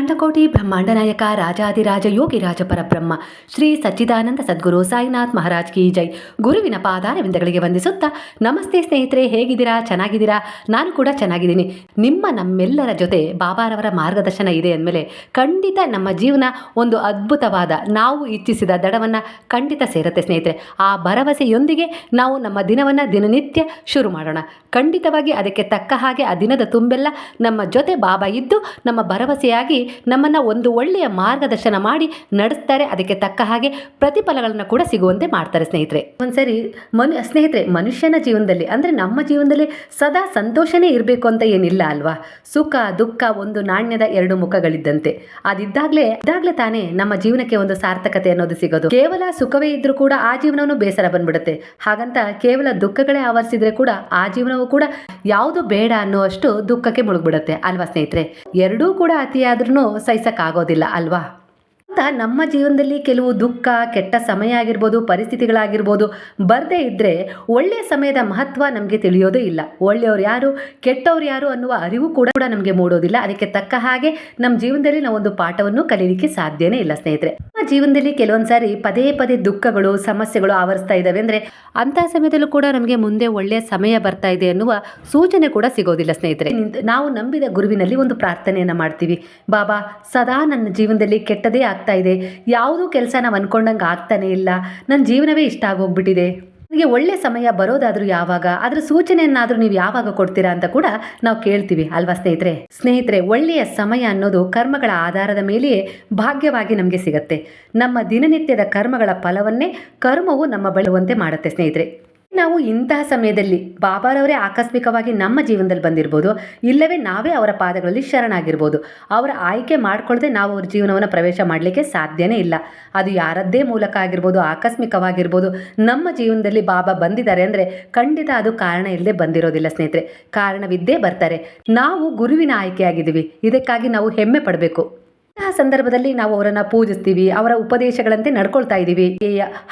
ಅಖಂಡಕೋಟಿ ಬ್ರಹ್ಮಾಂಡ ನಾಯಕ ರಾಜಾದಿರಾಜ ಯೋಗಿ ರಾಜ ಪರಬ್ರಹ್ಮ ಶ್ರೀ ಸಚ್ಚಿದಾನಂದ ಸದ್ಗುರು ಸಾಯಿನಾಥ್ ಮಹಾರಾಜ್ ಕಿ ಜೈ. ಗುರುವಿನ ಪಾದಾರವಿಂದಗಳಿಗೆ ವಂದಿಸುತ್ತಾ, ನಮಸ್ತೆ ಸ್ನೇಹಿತರೆ, ಹೇಗಿದ್ದೀರಾ? ಚೆನ್ನಾಗಿದ್ದೀರಾ? ನಾನು ಕೂಡ ಚೆನ್ನಾಗಿದ್ದೀನಿ. ನಿಮ್ಮ ನಮ್ಮೆಲ್ಲರ ಜೊತೆ ಬಾಬಾರವರ ಮಾರ್ಗದರ್ಶನ ಇದೆ ಅಂದಮೇಲೆ ಖಂಡಿತ ನಮ್ಮ ಜೀವನ ಒಂದು ಅದ್ಭುತವಾದ, ನಾವು ಇಚ್ಛಿಸಿದ ದಡವನ್ನು ಖಂಡಿತ ಸೇರುತ್ತೆ ಸ್ನೇಹಿತರೆ. ಆ ಭರವಸೆಯೊಂದಿಗೆ ನಾವು ನಮ್ಮ ದಿನವನ್ನು ದಿನನಿತ್ಯ ಶುರು ಮಾಡೋಣ. ಖಂಡಿತವಾಗಿ ಅದಕ್ಕೆ ತಕ್ಕ ಹಾಗೆ ಆ ದಿನದ ತುಂಬೆಲ್ಲ ನಮ್ಮ ಜೊತೆ ಬಾಬಾ ಇದ್ದು ನಮ್ಮ ಭರವಸೆಯಾಗಿ ನಮ್ಮನ್ನು ಒಂದು ಒಳ್ಳೆಯ ಮಾರ್ಗದರ್ಶನ ಮಾಡಿ ನಡೆಸ್ತಾರೆ. ಅದಕ್ಕೆ ತಕ್ಕ ಹಾಗೆ ಪ್ರತಿಫಲಗಳನ್ನು ಕೂಡ ಸಿಗುವಂತೆ ಮಾಡ್ತಾರೆ ಸ್ನೇಹಿತರೆ. ಒಂದ್ಸರಿ ಮನು, ಸ್ನೇಹಿತರೆ, ಮನುಷ್ಯನ ಜೀವನದಲ್ಲಿ ಅಂದರೆ ನಮ್ಮ ಜೀವನದಲ್ಲಿ ಸದಾ ಸಂತೋಷನೇ ಇರಬೇಕು ಅಂತ ಏನಿಲ್ಲ ಅಲ್ವಾ? ಸುಖ, ದುಃಖ, ಒಂದು ನಾಣ್ಯದ ಎರಡು ಮುಖಗಳಿದ್ದಂತೆ. ಅದಿದ್ದಾಗಲೇ, ಇದ್ದಾಗಲೇ ತಾನೇ ನಮ್ಮ ಜೀವನಕ್ಕೆ ಒಂದು ಸಾರ್ಥಕತೆ ಅನ್ನೋದು ಸಿಗೋದು. ಕೇವಲ ಸುಖವೇ ಇದ್ರೂ ಕೂಡ ಆ ಜೀವನವನ್ನು ಬೇಸರ ಬಂದ್ಬಿಡುತ್ತೆ. ಹಾಗಂತ ಕೇವಲ ದುಃಖಗಳೇ ಆವರಿಸಿದ್ರೆ ಕೂಡ ಆ ಜೀವನವು ಕೂಡ ಯಾವುದು ಬೇಡ ಅನ್ನುವಷ್ಟು ದುಃಖಕ್ಕೆ ಮುಳುಗ್ಬಿಡುತ್ತೆ. ಅಲ್ವಾ ಸ್ನೇಹಿತರೆ? ಎರಡೂ ಕೂಡ ಅತಿಯಾದ್ರೂ ಸಹಿಸಕ್ಕಾಗೋದಿಲ್ಲ ಅಲ್ವಾ? ಅಂತ ನಮ್ಮ ಜೀವನದಲ್ಲಿ ಕೆಲವು ದುಃಖ, ಕೆಟ್ಟ ಸಮಯ ಆಗಿರ್ಬೋದು, ಪರಿಸ್ಥಿತಿಗಳಾಗಿರ್ಬೋದು, ಬರದೇ ಇದ್ದರೆ ಒಳ್ಳೆಯ ಸಮಯದ ಮಹತ್ವ ನಮಗೆ ತಿಳಿಯೋದೇ ಇಲ್ಲ. ಒಳ್ಳೆಯವ್ರು ಯಾರು, ಕೆಟ್ಟವ್ರು ಯಾರು ಅನ್ನುವ ಅರಿವು ಕೂಡ ಕೂಡ ನಮಗೆ ಮೂಡೋದಿಲ್ಲ. ಅದಕ್ಕೆ ತಕ್ಕ ಹಾಗೆ ನಮ್ಮ ಜೀವನದಲ್ಲಿ ನಾವು ಒಂದು ಪಾಠವನ್ನು ಕಲೀಲಿಕ್ಕೆ ಸಾಧ್ಯನೇ ಇಲ್ಲ, ಸ್ನೇಹಿತರೆ. ನಮ್ಮ ಜೀವನದಲ್ಲಿ ಕೆಲವೊಂದು ಸಾರಿ ಪದೇ ಪದೇ ದುಃಖಗಳು, ಸಮಸ್ಯೆಗಳು ಆವರಿಸ್ತಾ ಇದ್ದಾವೆ ಅಂದರೆ ಅಂಥ ಸಮಯದಲ್ಲೂ ಕೂಡ ನಮಗೆ ಮುಂದೆ ಒಳ್ಳೆಯ ಸಮಯ ಬರ್ತಾ ಇದೆ ಅನ್ನುವ ಸೂಚನೆ ಕೂಡ ಸಿಗೋದಿಲ್ಲ, ಸ್ನೇಹಿತರೆ. ನಾವು ನಂಬಿದ ಗುರುವಿನಲ್ಲಿ ಒಂದು ಪ್ರಾರ್ಥನೆಯನ್ನು ಮಾಡ್ತೀವಿ. ಬಾಬಾ, ಸದಾ ನನ್ನ ಜೀವನದಲ್ಲಿ ಕೆಟ್ಟದೇ ಆಗ್ತಾ ಇದೆ. ಯಾವುದೂ ಕೆಲಸ ನಾವು ಅನ್ಕೊಂಡಂಗೆ ಆಗ್ತಾನೆ ಇಲ್ಲ. ನನ್ನ ಜೀವನವೇ ಇಷ್ಟ ಆಗೋಗ್ಬಿಟ್ಟಿದೆ. ನನಗೆ ಒಳ್ಳೆ ಸಮಯ ಬರೋದಾದ್ರೂ ಯಾವಾಗ, ಅದ್ರ ಸೂಚನೆಯನ್ನಾದರೂ ನೀವು ಯಾವಾಗ ಕೊಡ್ತೀರಾ ಅಂತ ಕೂಡ ನಾವು ಕೇಳ್ತೀವಿ, ಅಲ್ವಾ ಸ್ನೇಹಿತರೆ? ಸ್ನೇಹಿತರೆ, ಒಳ್ಳೆಯ ಸಮಯ ಅನ್ನೋದು ಕರ್ಮಗಳ ಆಧಾರದ ಮೇಲೆಯೇ ಭಾಗ್ಯವಾಗಿ ನಮಗೆ ಸಿಗತ್ತೆ. ನಮ್ಮ ದಿನನಿತ್ಯದ ಕರ್ಮಗಳ ಫಲವನ್ನೇ ಕರ್ಮವು ನಮ್ಮ ಬಳುವಂತೆ ಮಾಡುತ್ತೆ ಸ್ನೇಹಿತರೆ. ನಾವು ಇಂತಹ ಸಮಯದಲ್ಲಿ ಬಾಬಾರವರೇ ಆಕಸ್ಮಿಕವಾಗಿ ನಮ್ಮ ಜೀವನದಲ್ಲಿ ಬಂದಿರ್ಬೋದು, ಇಲ್ಲವೇ ನಾವೇ ಅವರ ಪಾದಗಳಲ್ಲಿ ಶರಣಾಗಿರ್ಬೋದು. ಅವರ ಆಯ್ಕೆ ಮಾಡ್ಕೊಳ್ಳದೆ ನಾವು ಅವ್ರ ಜೀವನವನ್ನು ಪ್ರವೇಶ ಮಾಡಲಿಕ್ಕೆ ಸಾಧ್ಯನೇ ಇಲ್ಲ. ಅದು ಯಾರದ್ದೇ ಮೂಲಕ ಆಗಿರ್ಬೋದು, ಆಕಸ್ಮಿಕವಾಗಿರ್ಬೋದು, ನಮ್ಮ ಜೀವನದಲ್ಲಿ ಬಾಬಾ ಬಂದಿದ್ದಾರೆ ಅಂದರೆ ಖಂಡಿತ ಅದು ಕಾರಣ ಇಲ್ಲದೆ ಬಂದಿರೋದಿಲ್ಲ ಸ್ನೇಹಿತರೆ. ಕಾರಣವಿದ್ದೇ ಬರ್ತಾರೆ. ನಾವು ಗುರುವಿನ ಆಯ್ಕೆಯಾಗಿದ್ದೀವಿ. ಇದಕ್ಕಾಗಿ ನಾವು ಹೆಮ್ಮೆ ಪಡಬೇಕು. ಸಂದರ್ಭದಲ್ಲಿ ನಾವು ಅವರನ್ನ ಪೂಜಿಸ್ತೀವಿ, ಅವರ ಉಪದೇಶಗಳಂತೆ ನಡ್ಕೊಳ್ತಾ ಇದ್ದೀವಿ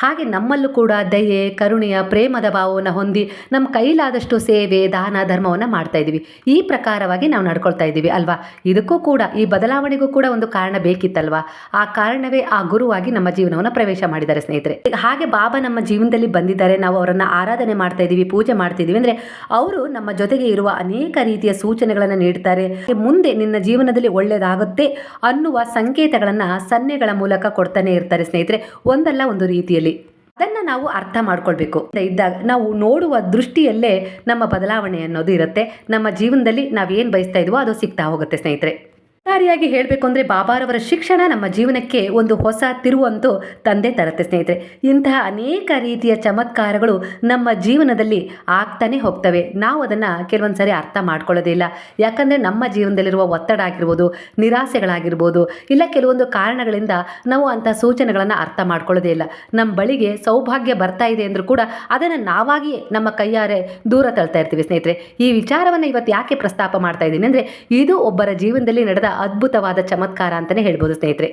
ಹಾಗೆ ನಮ್ಮಲ್ಲೂ ಕೂಡ ದಯೆ, ಕರುಣೆಯ ಪ್ರೇಮದ ಭಾವವನ್ನು ಹೊಂದಿ ನಮ್ಮ ಕೈಲಾದಷ್ಟು ಸೇವೆ, ದಾನ, ಧರ್ಮವನ್ನು ಮಾಡ್ತಾ ಇದ್ದೀವಿ ಈ ಪ್ರಕಾರವಾಗಿ ನಾವು ನಡ್ಕೊಳ್ತಾ ಇದ್ದೀವಿ ಅಲ್ವಾ? ಇದಕ್ಕೂ ಕೂಡ, ಈ ಬದಲಾವಣೆಗೂ ಕೂಡ ಒಂದು ಕಾರಣ ಬೇಕಿತ್ತಲ್ವಾ? ಆ ಕಾರಣವೇ ಆ ಗುರುವಾಗಿ ನಮ್ಮ ಜೀವನವನ್ನು ಪ್ರವೇಶ ಮಾಡಿದ್ದಾರೆ ಸ್ನೇಹಿತರೆ. ಹಾಗೆ ಬಾಬಾ ನಮ್ಮ ಜೀವನದಲ್ಲಿ ಬಂದಿದ್ದಾರೆ. ನಾವು ಅವರನ್ನು ಆರಾಧನೆ ಮಾಡ್ತಾ ಇದ್ದೀವಿ ಪೂಜೆ ಮಾಡ್ತಿದ್ದೀವಿ ಅಂದರೆ ಅವರು ನಮ್ಮ ಜೊತೆಗೆ ಇರುವ ಅನೇಕ ರೀತಿಯ ಸೂಚನೆಗಳನ್ನು ನೀಡ್ತಾರೆ. ಮುಂದೆ ನಿನ್ನ ಜೀವನದಲ್ಲಿ ಒಳ್ಳೆಯದಾಗುತ್ತೆ ಅನ್ನುವ ಸಂಕೇತಗಳನ್ನ ಸನ್ನೆಗಳ ಮೂಲಕ ಕೊಡ್ತಾನೆ ಇರ್ತಾರೆ ಸ್ನೇಹಿತರೆ. ಒಂದಲ್ಲ ಒಂದು ರೀತಿಯಲ್ಲಿ. ಅದನ್ನು ನಾವು ಅರ್ಥ ಮಾಡ್ಕೊಳ್ಬೇಕು. ಇದ್ದಾಗ ನಾವು ನೋಡುವ ದೃಷ್ಟಿಯಲ್ಲೇ ನಮ್ಮ ಬದಲಾವಣೆ ಅನ್ನೋದು ಇರುತ್ತೆ. ನಮ್ಮ ಜೀವನದಲ್ಲಿ ನಾವೇನು ಬಯಸ್ತಾ ಇದ್ವೋ ಅದು ಸಿಗ್ತಾ ಹೋಗುತ್ತೆ ಸ್ನೇಹಿತರೆ. ಒಟ್ಟಾರೆಯಾಗಿ ಹೇಳಬೇಕು ಅಂದರೆ ಬಾಬಾರವರ ಶಿಕ್ಷಣ ನಮ್ಮ ಜೀವನಕ್ಕೆ ಒಂದು ಹೊಸ ತಿರುವಂತೂ ತಂದೆ ತರುತ್ತೆ ಸ್ನೇಹಿತರೆ. ಇಂತಹ ಅನೇಕ ರೀತಿಯ ಚಮತ್ಕಾರಗಳು ನಮ್ಮ ಜೀವನದಲ್ಲಿ ಆಗ್ತಾನೆ ಹೋಗ್ತವೆ. ನಾವು ಅದನ್ನು ಕೆಲವೊಂದು ಸರಿ ಅರ್ಥ ಮಾಡ್ಕೊಳ್ಳೋದೇ ಇಲ್ಲ. ಯಾಕಂದರೆ ನಮ್ಮ ಜೀವನದಲ್ಲಿರುವ ಒತ್ತಡ ಆಗಿರ್ಬೋದು, ನಿರಾಸೆಗಳಾಗಿರ್ಬೋದು, ಇಲ್ಲ ಕೆಲವೊಂದು ಕಾರಣಗಳಿಂದ ನಾವು ಅಂಥ ಸೂಚನೆಗಳನ್ನು ಅರ್ಥ ಮಾಡ್ಕೊಳ್ಳೋದೇ ಇಲ್ಲ. ನಮ್ಮ ಬಳಿಗೆ ಸೌಭಾಗ್ಯ ಬರ್ತಾ ಇದೆ ಅಂದರೂ ಕೂಡ ಅದನ್ನು ನಾವಾಗಿಯೇ ನಮ್ಮ ಕೈಯಾರೆ ದೂರ ತಳ್ತಾ ಇರ್ತೀವಿ ಸ್ನೇಹಿತರೆ. ಈ ವಿಚಾರವನ್ನು ಇವತ್ತು ಯಾಕೆ ಪ್ರಸ್ತಾಪ ಮಾಡ್ತಾ ಇದ್ದೀನಿ ಅಂದರೆ, ಇದು ಒಬ್ಬರ ಜೀವನದಲ್ಲಿ ನಡೆದ ಅದ್ಭುತವಾದ ಚಮತ್ಕಾರ ಅಂತಲೇ ಹೇಳ್ಬೋದು, ಸ್ನೇಹಿತರೆ.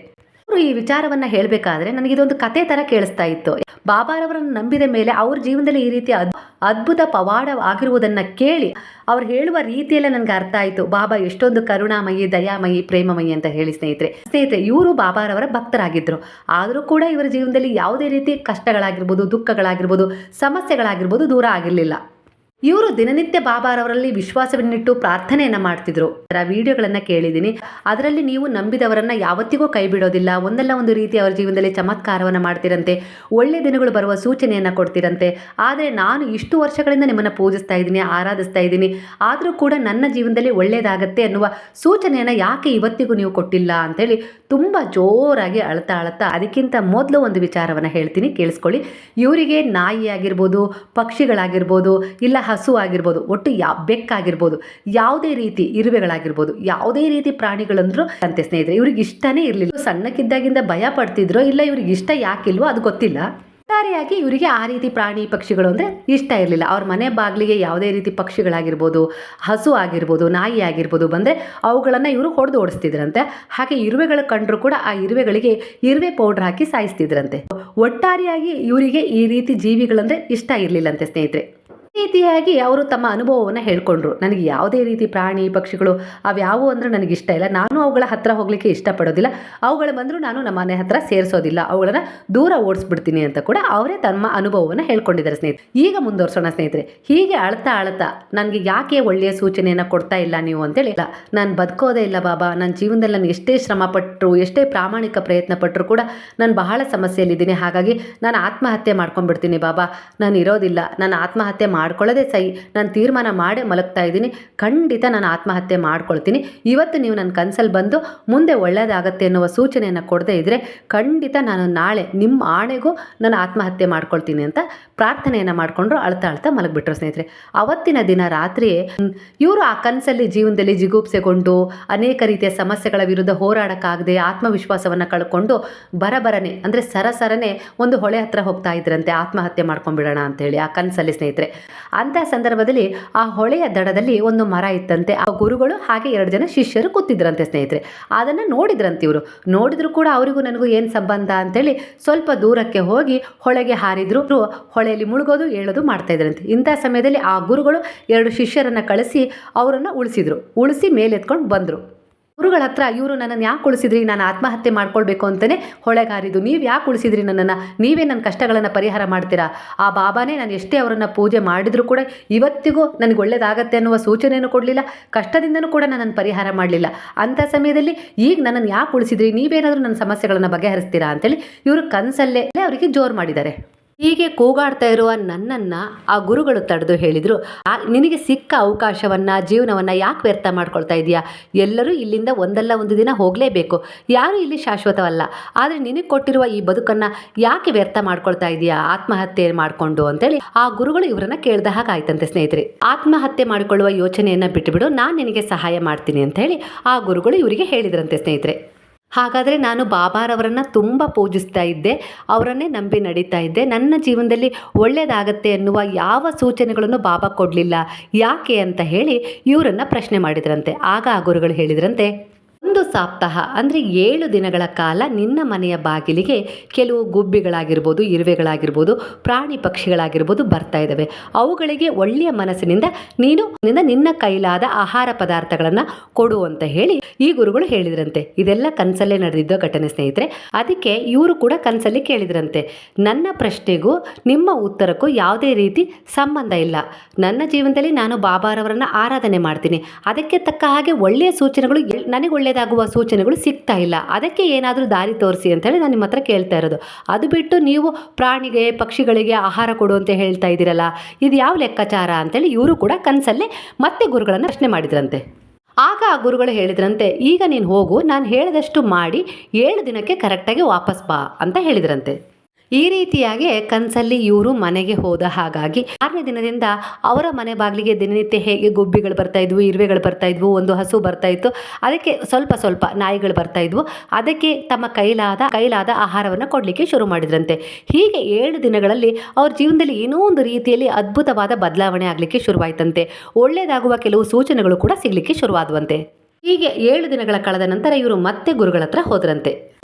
ಅವರು ಈ ವಿಚಾರವನ್ನ ಹೇಳಬೇಕಾದ್ರೆ ನನಗಿದೊಂದು ಕತೆ ತರ ಕೇಳಿಸ್ತಾ ಇತ್ತು. ಬಾಬಾರವರನ್ನು ನಂಬಿದ ಮೇಲೆ ಅವ್ರ ಜೀವನದಲ್ಲಿ ಈ ರೀತಿ ಅದ್- ಅದ್ಭುತ ಪವಾಡ ಆಗಿರುವುದನ್ನು ಕೇಳಿ ಅವ್ರು ಹೇಳುವ ರೀತಿಯಲ್ಲೇ ನನಗೆ ಅರ್ಥ ಆಯಿತು. ಬಾಬಾ ಎಷ್ಟೊಂದು ಕರುಣಾಮಯಿ, ದಯಾಮಯಿ, ಪ್ರೇಮಮಯಿ ಅಂತ ಹೇಳಿ, ಸ್ನೇಹಿತರೆ. ಸ್ನೇಹಿತರೆ, ಇವರು ಬಾಬಾರವರ ಭಕ್ತರಾಗಿದ್ದರು ಆದರೂ ಕೂಡ ಇವರ ಜೀವನದಲ್ಲಿ ಯಾವುದೇ ರೀತಿ ಕಷ್ಟಗಳಾಗಿರ್ಬೋದು, ದುಃಖಗಳಾಗಿರ್ಬೋದು, ಸಮಸ್ಯೆಗಳಾಗಿರ್ಬೋದು ದೂರ ಆಗಿರಲಿಲ್ಲ. ಇವರು ದಿನನಿತ್ಯ ಬಾಬಾರವರಲ್ಲಿ ವಿಶ್ವಾಸವನ್ನಿಟ್ಟು ಪ್ರಾರ್ಥನೆಯನ್ನ ಮಾಡ್ತಿದ್ರು. ಅದರ ವಿಡಿಯೋಗಳನ್ನ ಕೇಳಿದ್ದೀನಿ. ಅದರಲ್ಲಿ ನೀವು ನಂಬಿದವರನ್ನ ಯಾವತ್ತಿಗೂ ಕೈ ಬಿಡೋದಿಲ್ಲ. ಒಂದಲ್ಲ ಒಂದು ರೀತಿ ಅವರ ಜೀವನದಲ್ಲಿ ಚಮತ್ಕಾರವನ್ನು ಮಾಡ್ತಿರಂತೆ. ಒಳ್ಳೆ ದಿನಗಳು ಬರುವ ಸೂಚನೆಯನ್ನ ಕೊಡ್ತಿರಂತೆ. ಆದರೆ ನಾನು ಇಷ್ಟು ವರ್ಷಗಳಿಂದ ನಿಮ್ಮನ್ನ ಪೂಜಿಸ್ತಾ ಇದ್ದೀನಿ, ಆರಾಧಿಸ್ತಾ ಇದ್ದೀನಿ. ಆದರೂ ಕೂಡ ನನ್ನ ಜೀವನದಲ್ಲಿ ಒಳ್ಳೆಯದಾಗತ್ತೆ ಅನ್ನುವ ಸೂಚನೆಯನ್ನ ಯಾಕೆ ಇವತ್ತಿಗೂ ನೀವು ಕೊಟ್ಟಿಲ್ಲ ಅಂತೇಳಿ ತುಂಬ ಜೋರಾಗಿ ಅಳ್ತಾ ಅಳ್ತಾ ಅದಕ್ಕಿಂತ ಮೊದಲು ಒಂದು ವಿಚಾರವನ್ನು ಹೇಳ್ತೀನಿ. ಕೇಳಿಸ್ಕೊಳ್ಳಿ. ಇವರಿಗೆ ನಾಯಿ ಆಗಿರ್ಬೋದು ಪಕ್ಷಿಗಳಾಗಿರ್ಬೋದು, ಇಲ್ಲ ಹಸು ಆಗಿರ್ಬೋದು ಒಟ್ಟು ಯಾ, ಬೆಕ್ಕಾಗಿರ್ಬೋದು, ಯಾವುದೇ ರೀತಿ ಇರುವೆಗಳಾಗಿರ್ಬೋದು, ಯಾವುದೇ ರೀತಿ ಪ್ರಾಣಿಗಳಂದ್ರು ಅಂತೆ ಸ್ನೇಹಿತರೆ, ಇವ್ರಿಗೆ ಇಷ್ಟನೇ ಇರಲಿಲ್ಲ. ಸಣ್ಣಕ್ಕಿದ್ದಾಗಿಂದ ಭಯ ಪಡ್ತಿದ್ರು ಇಲ್ಲ, ಇವ್ರಿಗೆ ಇಷ್ಟ ಯಾಕಿಲ್ವೋ ಅದು ಗೊತ್ತಿಲ್ಲ. ಒಟ್ಟಾರೆಯಾಗಿ ಇವರಿಗೆ ಆ ರೀತಿ ಪ್ರಾಣಿ ಪಕ್ಷಿಗಳು ಅಂದರೆ ಇಷ್ಟ ಇರಲಿಲ್ಲ. ಅವ್ರ ಮನೆ ಬಾಗಿಲಿಗೆ ಯಾವುದೇ ರೀತಿ ಪಕ್ಷಿಗಳಾಗಿರ್ಬೋದು, ಹಸು ಆಗಿರ್ಬೋದು, ನಾಯಿ ಆಗಿರ್ಬೋದು ಬಂದರೆ ಅವುಗಳನ್ನು ಇವರು ಹೊಡೆದು ಓಡಿಸ್ತಿದ್ರಂತೆ. ಹಾಗೆ ಇರುವೆಗಳು ಕಂಡರೂ ಕೂಡ ಆ ಇರುವೆಗಳಿಗೆ ಇರುವೆ ಪೌಡ್ರ್ ಹಾಕಿ ಸಾಯಿಸ್ತಿದ್ರಂತೆ. ಒಟ್ಟಾರೆಯಾಗಿ ಇವರಿಗೆ ಈ ರೀತಿ ಜೀವಿಗಳಂದರೆ ಇಷ್ಟ ಇರಲಿಲ್ಲಂತೆ ಸ್ನೇಹಿತರೆ. ರೀತಿಯಾಗಿ ಅವರು ತಮ್ಮ ಅನುಭವವನ್ನು ಹೇಳ್ಕೊಂಡ್ರು. ನನಗೆ ಯಾವುದೇ ರೀತಿ ಪ್ರಾಣಿ ಪಕ್ಷಿಗಳು ಅವ್ಯಾವು ಅಂದ್ರೆ ನನಗೆ ಇಷ್ಟ ಇಲ್ಲ. ನಾನು ಅವುಗಳ ಹತ್ತಿರ ಹೋಗಲಿಕ್ಕೆ ಇಷ್ಟಪಡೋದಿಲ್ಲ. ಅವುಗಳು ಬಂದರೂ ನಾನು ನಮ್ಮ ಮನೆ ಹತ್ರ ಸೇರಿಸೋದಿಲ್ಲ. ಅವುಗಳನ್ನು ದೂರ ಓಡಿಸ್ಬಿಡ್ತೀನಿ ಅಂತ ಕೂಡ ಅವರೇ ತಮ್ಮ ಅನುಭವವನ್ನು ಹೇಳ್ಕೊಂಡಿದ್ದಾರೆ ಸ್ನೇಹಿತರೆ. ಈಗ ಮುಂದುವರ್ಸೋಣ ಸ್ನೇಹಿತರೆ. ಹೀಗೆ ಅಳ್ತಾ ಅಳ್ತಾ ನನಗೆ ಯಾಕೆ ಒಳ್ಳೆಯ ಸೂಚನೆಯನ್ನು ಕೊಡ್ತಾ ಇಲ್ಲ ನೀವು ಅಂತೇಳಿ? ಇಲ್ಲ, ನಾನು ಬದುಕೋದೇ ಇಲ್ಲ ಬಾಬಾ. ನನ್ನ ಜೀವನದಲ್ಲಿ ನಾನು ಎಷ್ಟೇ ಶ್ರಮ ಪಟ್ಟರು ಎಷ್ಟೇ ಪ್ರಾಮಾಣಿಕ ಪ್ರಯತ್ನ ಪಟ್ಟರು ಕೂಡ ನಾನು ಬಹಳ ಸಮಸ್ಯೆಯಲ್ಲಿದ್ದೀನಿ. ಹಾಗಾಗಿ ನಾನು ಆತ್ಮಹತ್ಯೆ ಮಾಡ್ಕೊಂಡ್ಬಿಡ್ತೀನಿ ಬಾಬಾ. ನಾನು ಇರೋದಿಲ್ಲ. ನಾನು ಆತ್ಮಹತ್ಯೆ ಮಾಡ್ಕೊಳ್ಳೋದೇ ಸೈ, ನಾನು ತೀರ್ಮಾನ ಮಾಡೇ ಮಲಗ್ತಾ ಇದ್ದೀನಿ. ಖಂಡಿತ ನಾನು ಆತ್ಮಹತ್ಯೆ ಮಾಡ್ಕೊಳ್ತೀನಿ. ಇವತ್ತು ನೀವು ನನ್ನ ಕನಸಲ್ಲಿ ಬಂದು ಮುಂದೆ ಒಳ್ಳೆಯದಾಗತ್ತೆ ಅನ್ನುವ ಸೂಚನೆಯನ್ನು ಕೊಡದೇ ಇದ್ದರೆ ಖಂಡಿತ ನಾನು ನಾಳೆ ನಿಮ್ಮ ಆಣೆಗೂ ನಾನು ಆತ್ಮಹತ್ಯೆ ಮಾಡ್ಕೊಳ್ತೀನಿ ಅಂತ ಪ್ರಾರ್ಥನೆಯನ್ನು ಮಾಡಿಕೊಂಡ್ರು ಅಳ್ತಾ ಅಳ್ತಾ ಮಲಗಿಬಿಟ್ರು ಸ್ನೇಹಿತರೆ. ಅವತ್ತಿನ ದಿನ ರಾತ್ರಿ ಇವರು ಆ ಕನಸಲ್ಲಿ ಜೀವನದಲ್ಲಿ ಜಿಗುಪ್ಸೆಗೊಂಡು ಅನೇಕ ರೀತಿಯ ಸಮಸ್ಯೆಗಳ ವಿರುದ್ಧ ಹೋರಾಡೋಕ್ಕಾಗದೆ ಆತ್ಮವಿಶ್ವಾಸವನ್ನು ಕಳ್ಕೊಂಡು ಬರಬರನೆ, ಅಂದರೆ ಸರಸರನೆ ಒಂದು ಹೊಳೆ ಹತ್ರ ಹೋಗ್ತಾ ಇದ್ರಂತೆ, ಆತ್ಮಹತ್ಯೆ ಮಾಡ್ಕೊಂಡ್ಬಿಡೋಣ ಅಂತೇಳಿ ಆ ಕನಸಲ್ಲಿ ಸ್ನೇಹಿತರೆ. ಅಂಥ ಸಂದರ್ಭದಲ್ಲಿ ಆ ಹೊಳೆಯ ದಡದಲ್ಲಿ ಒಂದು ಮರ ಇತ್ತಂತೆ. ಆ ಗುರುಗಳು ಹಾಗೆ ಎರಡು ಜನ ಶಿಷ್ಯರು ಕೂತಿದ್ರಂತೆ ಸ್ನೇಹಿತರೆ. ಅದನ್ನು ನೋಡಿದ್ರಂತೆ ಇವರು. ನೋಡಿದ್ರು ಕೂಡ ಅವರಿಗೂ ನನಗೂ ಏನು ಸಂಬಂಧ ಅಂತೇಳಿ ಸ್ವಲ್ಪ ದೂರಕ್ಕೆ ಹೋಗಿ ಹೊಳೆಗೆ ಹಾರಿದ್ರು. ಹೊಳೆಯಲ್ಲಿ ಮುಳುಗೋದು, ಏಳೋದು ಮಾಡ್ತಾ ಇದ್ರಂತೆ. ಇಂಥ ಸಮಯದಲ್ಲಿ ಆ ಗುರುಗಳು ಎರಡು ಶಿಷ್ಯರನ್ನು ಕಳಿಸಿ ಅವರನ್ನು ಉಳಿಸಿದ್ರು. ಉಳಿಸಿ ಮೇಲೆತ್ಕೊಂಡು ಬಂದರು. ಗುರುಗಳ ಹತ್ರ ಇವರು ನನ್ನನ್ನು ಯಾಕೆ ಉಳಿಸಿದ್ರಿ? ನಾನು ಆತ್ಮಹತ್ಯೆ ಮಾಡ್ಕೊಳ್ಬೇಕು ಅಂತಲೇ ಹೊಳೆಗಾರಿದು ನೀವು ಯಾಕೆ ಉಳಿಸಿದ್ರಿ ನನ್ನನ್ನು? ನೀವೇ ನನ್ನ ಕಷ್ಟಗಳನ್ನು ಪರಿಹಾರ ಮಾಡ್ತೀರಾ? ಆ ಬಾಬಾನೇ ನಾನು ಎಷ್ಟೇ ಅವರನ್ನು ಪೂಜೆ ಮಾಡಿದರೂ ಕೂಡ ಇವತ್ತಿಗೂ ನನಗೆ ಒಳ್ಳೇದಾಗತ್ತೆ ಅನ್ನುವ ಸೂಚನೆಯನ್ನು ಕೊಡಲಿಲ್ಲ. ಕಷ್ಟದಿಂದನೂ ಕೂಡ ನನ್ನನ್ನು ಪರಿಹಾರ ಮಾಡಲಿಲ್ಲ. ಅಂಥ ಸಮಯದಲ್ಲಿ ಈಗ ನನ್ನನ್ನು ಯಾಕೆ ಉಳಿಸಿದ್ರಿ? ನೀವೇನಾದರೂ ನನ್ನ ಸಮಸ್ಯೆಗಳನ್ನು ಬಗೆಹರಿಸ್ತೀರಾ ಅಂತೇಳಿ ಇವರು ಕನಸಲ್ಲೇ ಅವರಿಗೆ ಜೋರು ಮಾಡಿದ್ದಾರೆ. ಹೀಗೆ ಕೂಗಾಡ್ತಾ ಇರುವ ನನ್ನನ್ನು ಆ ಗುರುಗಳು ತಡೆದು ಹೇಳಿದರು ನಿನಗೆ ಸಿಕ್ಕ ಅವಕಾಶವನ್ನು, ಜೀವನವನ್ನು ಯಾಕೆ ವ್ಯರ್ಥ ಮಾಡ್ಕೊಳ್ತಾ ಇದೆಯಾ ಎಲ್ಲರೂ ಇಲ್ಲಿಂದ ಒಂದಲ್ಲ ಒಂದು ದಿನ ಹೋಗಲೇಬೇಕು. ಯಾರೂ ಇಲ್ಲಿ ಶಾಶ್ವತವಲ್ಲ. ಆದರೆ ನಿನಗೆ ಕೊಟ್ಟಿರುವ ಈ ಬದುಕನ್ನು ಯಾಕೆ ವ್ಯರ್ಥ ಮಾಡ್ಕೊಳ್ತಾ ಇದೆಯಾ ಆತ್ಮಹತ್ಯೆ ಮಾಡಿಕೊಂಡು ಅಂತೇಳಿ ಆ ಗುರುಗಳು ಇವರನ್ನು ಕೇಳ್ದ ಹಾಗೆ ಆಯ್ತಂತೆ ಸ್ನೇಹಿತರೆ. ಆತ್ಮಹತ್ಯೆ ಮಾಡಿಕೊಳ್ಳುವ ಯೋಚನೆಯನ್ನು ಬಿಟ್ಟುಬಿಡು ನಾನು ನಿನಗೆ ಸಹಾಯ ಮಾಡ್ತೀನಿ ಅಂತ ಹೇಳಿ ಆ ಗುರುಗಳು ಇವರಿಗೆ ಹೇಳಿದ್ರಂತೆ ಸ್ನೇಹಿತರೆ. ಹಾಗಾದರೆ ನಾನು ಬಾಬಾರವರನ್ನು ತುಂಬ ಪೂಜಿಸ್ತಾ ಇದ್ದೆ, ಅವರನ್ನೇ ನಂಬಿ ನಡೀತಾ ಇದ್ದೆ. ನನ್ನ ಜೀವನದಲ್ಲಿ ಒಳ್ಳೆಯದಾಗತ್ತೆ ಎನ್ನುವ ಯಾವ ಸೂಚನೆಗಳನ್ನು ಬಾಬಾ ಕೊಡಲಿಲ್ಲ. ಯಾಕೆ ಅಂತ ಹೇಳಿ ಇವರನ್ನು ಪ್ರಶ್ನೆ ಮಾಡಿದ್ರಂತೆ. ಆಗ ಆ ಗುರುಗಳು ಹೇಳಿದ್ರಂತೆ ಒಂದು ಸಪ್ತಾಹ, ಅಂದರೆ ಏಳು ದಿನಗಳ ಕಾಲ ನಿನ್ನ ಮನೆಯ ಬಾಗಿಲಿಗೆ ಕೆಲವು ಗುಬ್ಬಿಗಳಾಗಿರ್ಬೋದು, ಇರುವೆಗಳಾಗಿರ್ಬೋದು, ಪ್ರಾಣಿ ಪಕ್ಷಿಗಳಾಗಿರ್ಬೋದು ಬರ್ತಾ ಇದ್ದಾವೆ. ಅವುಗಳಿಗೆ ಒಳ್ಳೆಯ ಮನಸ್ಸಿನಿಂದ ನೀನು, ನಿನ್ನ ಕೈಲಾದ ಆಹಾರ ಪದಾರ್ಥಗಳನ್ನು ಕೊಡು ಅಂತ ಹೇಳಿ ಈ ಗುರುಗಳು ಹೇಳಿದ್ರಂತೆ. ಇದೆಲ್ಲ ಕನಸಲ್ಲೇ ನಡೆದಿದ್ದ ಘಟನೆ ಸ್ನೇಹಿತರೆ. ಅದಕ್ಕೆ ಇವರು ಕೂಡ ಕನಸಲ್ಲಿ ಕೇಳಿದ್ರಂತೆ. ನನ್ನ ಪ್ರಶ್ನೆಗೂ, ನಿಮ್ಮ ಉತ್ತರಕ್ಕೂ ಯಾವುದೇ ರೀತಿ ಸಂಬಂಧ ಇಲ್ಲ. ನನ್ನ ಜೀವನದಲ್ಲಿ ನಾನು ಬಾಬಾರವರನ್ನು ಆರಾಧನೆ ಮಾಡ್ತೀನಿ. ಅದಕ್ಕೆ ತಕ್ಕ ಹಾಗೆ ಒಳ್ಳೆಯ ಸೂಚನೆಗಳು ನನಗೆ ನನಗೆ ಒಳ್ಳೆಯದಾಗುವ ಸೂಚನೆಗಳು ಸಿಗ್ತಾ ಇಲ್ಲ. ಅದಕ್ಕೆ ಏನಾದರೂ ದಾರಿ ತೋರಿಸಿ ಅಂತೇಳಿ ನಾನು ನಿಮ್ಮ ಹತ್ರ ಕೇಳ್ತಾ ಇರೋದು. ಅದು ಬಿಟ್ಟು ನೀವು ಪ್ರಾಣಿಗೆ, ಪಕ್ಷಿಗಳಿಗೆ ಆಹಾರ ಕೊಡು ಅಂತ ಹೇಳ್ತಾ ಇದ್ದೀರಲ್ಲ, ಇದು ಯಾವ ಲೆಕ್ಕಾಚಾರ ಅಂತೇಳಿ ಇವರು ಕೂಡ ಕನಸಲ್ಲೇ ಮತ್ತೆ ಗುರುಗಳನ್ನು ಪ್ರಶ್ನೆ ಮಾಡಿದ್ರಂತೆ. ಆಗ ಆ ಗುರುಗಳು ಹೇಳಿದ್ರಂತೆ, ಈಗ ನೀನು ಹೋಗು, ನಾನು ಹೇಳಿದಷ್ಟು ಮಾಡಿ, ಏಳು ದಿನಕ್ಕೆ ಕರೆಕ್ಟಾಗಿ ವಾಪಸ್ ಬಾ ಅಂತ ಹೇಳಿದ್ರಂತೆ. ಈ ರೀತಿಯಾಗಿ ಕನಸಲ್ಲಿ ಇವರು ಮನೆಗೆ ಹೋದ ಹಾಗಾಗಿ ಆರನೇ ದಿನದಿಂದ ಅವರ ಮನೆ ಬಾಗಿಲಿಗೆ ದಿನನಿತ್ಯ ಹೇಗೆ ಗುಬ್ಬಿಗಳು ಬರ್ತಾ ಇದ್ವು, ಇರುವೆಗಳು ಬರ್ತಾ ಇದ್ವು, ಒಂದು ಹಸು ಬರ್ತಾ ಇತ್ತು. ಅದಕ್ಕೆ ಸ್ವಲ್ಪ ಸ್ವಲ್ಪ ನಾಯಿಗಳು ಬರ್ತಾ ಇದ್ವು. ಅದಕ್ಕೆ ತಮ್ಮ ಕೈಲಾದ ಕೈಲಾದ ಆಹಾರವನ್ನು ಕೊಡಲಿಕ್ಕೆ ಶುರು ಮಾಡಿದ್ರಂತೆ. ಹೀಗೆ ಏಳು ದಿನಗಳಲ್ಲಿ ಅವ್ರ ಜೀವನದಲ್ಲಿ ಏನೋ ಒಂದು ರೀತಿಯಲ್ಲಿ ಅದ್ಭುತವಾದ ಬದಲಾವಣೆ ಆಗಲಿಕ್ಕೆ ಶುರುವಾಯಿತಂತೆ. ಒಳ್ಳೆಯದಾಗುವ ಕೆಲವು ಸೂಚನೆಗಳು ಕೂಡ ಸಿಗಲಿಕ್ಕೆ ಶುರುವಾದವಂತೆ. ಹೀಗೆ ಏಳು ದಿನಗಳ ಕಳೆದ ನಂತರ ಇವರು ಮತ್ತೆ ಗುರುಗಳ ಹತ್ರ ಹೋದ್ರಂತೆ.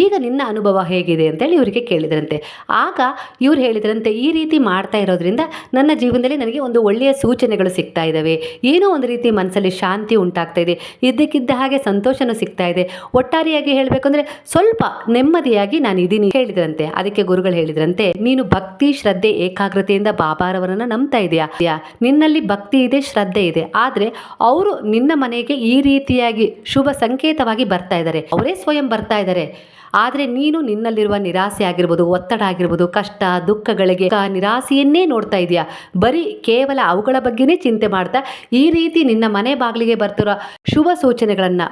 ಈಗ ನಿನ್ನ ಅನುಭವ ಹೇಗಿದೆ ಅಂತೇಳಿ ಇವರಿಗೆ ಕೇಳಿದ್ರಂತೆ. ಆಗ ಇವ್ರು ಹೇಳಿದ್ರಂತೆ, ಈ ರೀತಿ ಮಾಡ್ತಾ ಇರೋದ್ರಿಂದ ನನ್ನ ಜೀವನದಲ್ಲಿ ನನಗೆ ಒಂದು ಒಳ್ಳೆಯ ಸೂಚನೆಗಳು ಸಿಗ್ತಾ ಇದ್ದಾವೆ ಏನೋ ಒಂದು ರೀತಿ ಮನಸ್ಸಲ್ಲಿ ಶಾಂತಿ ಉಂಟಾಗ್ತಾ ಇದೆ. ಇದ್ದಕ್ಕಿದ್ದ ಹಾಗೆ ಸಂತೋಷನೂ ಸಿಗ್ತಾ ಇದೆ. ಒಟ್ಟಾರೆಯಾಗಿ ಹೇಳಬೇಕಂದ್ರೆ ಸ್ವಲ್ಪ ನೆಮ್ಮದಿಯಾಗಿ ನಾನು ಇದೀನಿ ಹೇಳಿದ್ರಂತೆ. ಅದಕ್ಕೆ ಗುರುಗಳು ಹೇಳಿದ್ರಂತೆ, ನೀನು ಭಕ್ತಿ, ಶ್ರದ್ಧೆ, ಏಕಾಗ್ರತೆಯಿಂದ ಬಾಬಾರವರನ್ನ ನಂಬ್ತಾ ಇದೆಯಾ? ನಿನ್ನಲ್ಲಿ ಭಕ್ತಿ ಇದೆ, ಶ್ರದ್ಧೆ ಇದೆ. ಆದ್ರೆ ಅವರು ನಿನ್ನ ಮನೆಗೆ ಈ ರೀತಿಯಾಗಿ ಶುಭ ಸಂಕೇತವಾಗಿ ಬರ್ತಾ ಇದ್ದಾರೆ. ಅವರೇ ಸ್ವಯಂ ಬರ್ತಾ ಇದ್ದಾರೆ ಆದರೆ ನೀನು ನಿನ್ನಲ್ಲಿರುವ ನಿರಾಸೆ ಆಗಿರ್ಬೋದು, ಒತ್ತಡ ಆಗಿರ್ಬೋದು, ಕಷ್ಟ, ದುಃಖಗಳಿಗೆ ನಿರಾಸೆಯನ್ನೇ ನೋಡ್ತಾ ಇದೆಯಾ? ಬರೀ ಕೇವಲ ಅವುಗಳ ಬಗ್ಗೆನೇ ಚಿಂತೆ ಮಾಡ್ತಾ ಈ ರೀತಿ ನಿನ್ನ ಮನೆ ಬಾಗಿಲಿಗೆ ಬರ್ತಿರೋ ಶುಭ ಸೂಚನೆಗಳನ್ನು,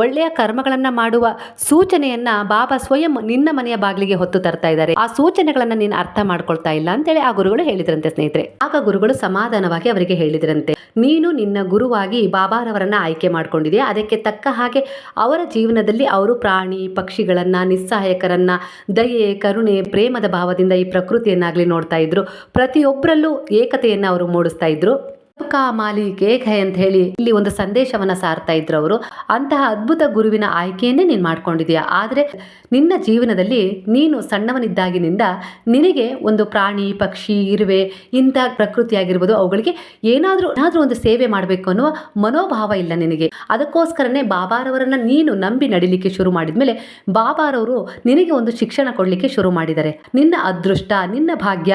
ಒಳ್ಳೆಯ ಕರ್ಮಗಳನ್ನು ಮಾಡುವ ಸೂಚನೆಯನ್ನ ಬಾಬಾ ಸ್ವಯಂ ನಿನ್ನ ಮನೆಯ ಬಾಗಿಲಿಗೆ ಹೊತ್ತು ತರ್ತಾ ಇದ್ದಾರೆ. ಆ ಸೂಚನೆಗಳನ್ನು ನೀನು ಅರ್ಥ ಮಾಡ್ಕೊಳ್ತಾ ಇಲ್ಲ ಅಂತೇಳಿ ಆ ಗುರುಗಳು ಹೇಳಿದ್ರಂತೆ ಸ್ನೇಹಿತರೆ. ಆಗ ಗುರುಗಳು ಸಮಾಧಾನವಾಗಿ ಅವರಿಗೆ ಹೇಳಿದ್ರಂತೆ. ನೀನು ನಿನ್ನ ಗುರುವಾಗಿ ಬಾಬಾರವರನ್ನು ಆಯ್ಕೆ ಮಾಡ್ಕೊಂಡಿದೆಯಾ? ಅದಕ್ಕೆ ತಕ್ಕ ಹಾಗೆ ಅವರ ಜೀವನದಲ್ಲಿ ಅವರು ಪ್ರಾಣಿ, ಪಕ್ಷಿಗಳನ್ನ ನಿಸ್ಸಹಾಯಕರನ್ನ ದಯೆ ಕರುಣೆ ಪ್ರೇಮದ ಭಾವದಿಂದ ಈ ಪ್ರಕೃತಿಯನ್ನಾಗಲಿ ನೋಡ್ತಾ ಇದ್ದರು ಪ್ರತಿಯೊಬ್ಬರಲ್ಲೂ ಏಕತೆಯನ್ನು ಅವರು ಮೂಡಿಸ್ತಾ ಇದ್ರು. ಕಾ ಮಾಲಿ ಕೇಕ್ ಹೈ ಅಂತ ಹೇಳಿ ಇಲ್ಲಿ ಒಂದು ಸಂದೇಶವನ್ನ ಸಾರ್ತಾ ಇದ್ರು ಅವರು. ಅಂತಹ ಅದ್ಭುತ ಗುರುವಿನ ಆಯ್ಕೆಯನ್ನೇ ನೀನು ಮಾಡ್ಕೊಂಡಿದೀಯ. ಆದರೆ ನಿನ್ನ ಜೀವನದಲ್ಲಿ ನೀನು ಸಣ್ಣವನಿದ್ದಾಗಿನಿಂದ ನಿನಗೆ ಒಂದು ಪ್ರಾಣಿ, ಪಕ್ಷಿ, ಇರುವೆ ಇಂಥ ಪ್ರಕೃತಿ ಆಗಿರ್ಬೋದು ಅವುಗಳಿಗೆ ಏನಾದರೂ ಏನಾದರೂ ಒಂದು ಸೇವೆ ಮಾಡಬೇಕು ಅನ್ನುವ ಮನೋಭಾವ ಇಲ್ಲ ನಿನಗೆ. ಅದಕ್ಕೋಸ್ಕರನೇ ಬಾಬಾರವರನ್ನ ನೀನು ನಂಬಿ ನಡಿಲಿಕ್ಕೆ ಶುರು ಮಾಡಿದ್ಮೇಲೆ ಬಾಬಾರವರು ನಿನಗೆ ಒಂದು ಶಿಕ್ಷಣ ಕೊಡಲಿಕ್ಕೆ ಶುರು ಮಾಡಿದ್ದಾರೆ. ನಿನ್ನ ಅದೃಷ್ಟ, ನಿನ್ನ ಭಾಗ್ಯ.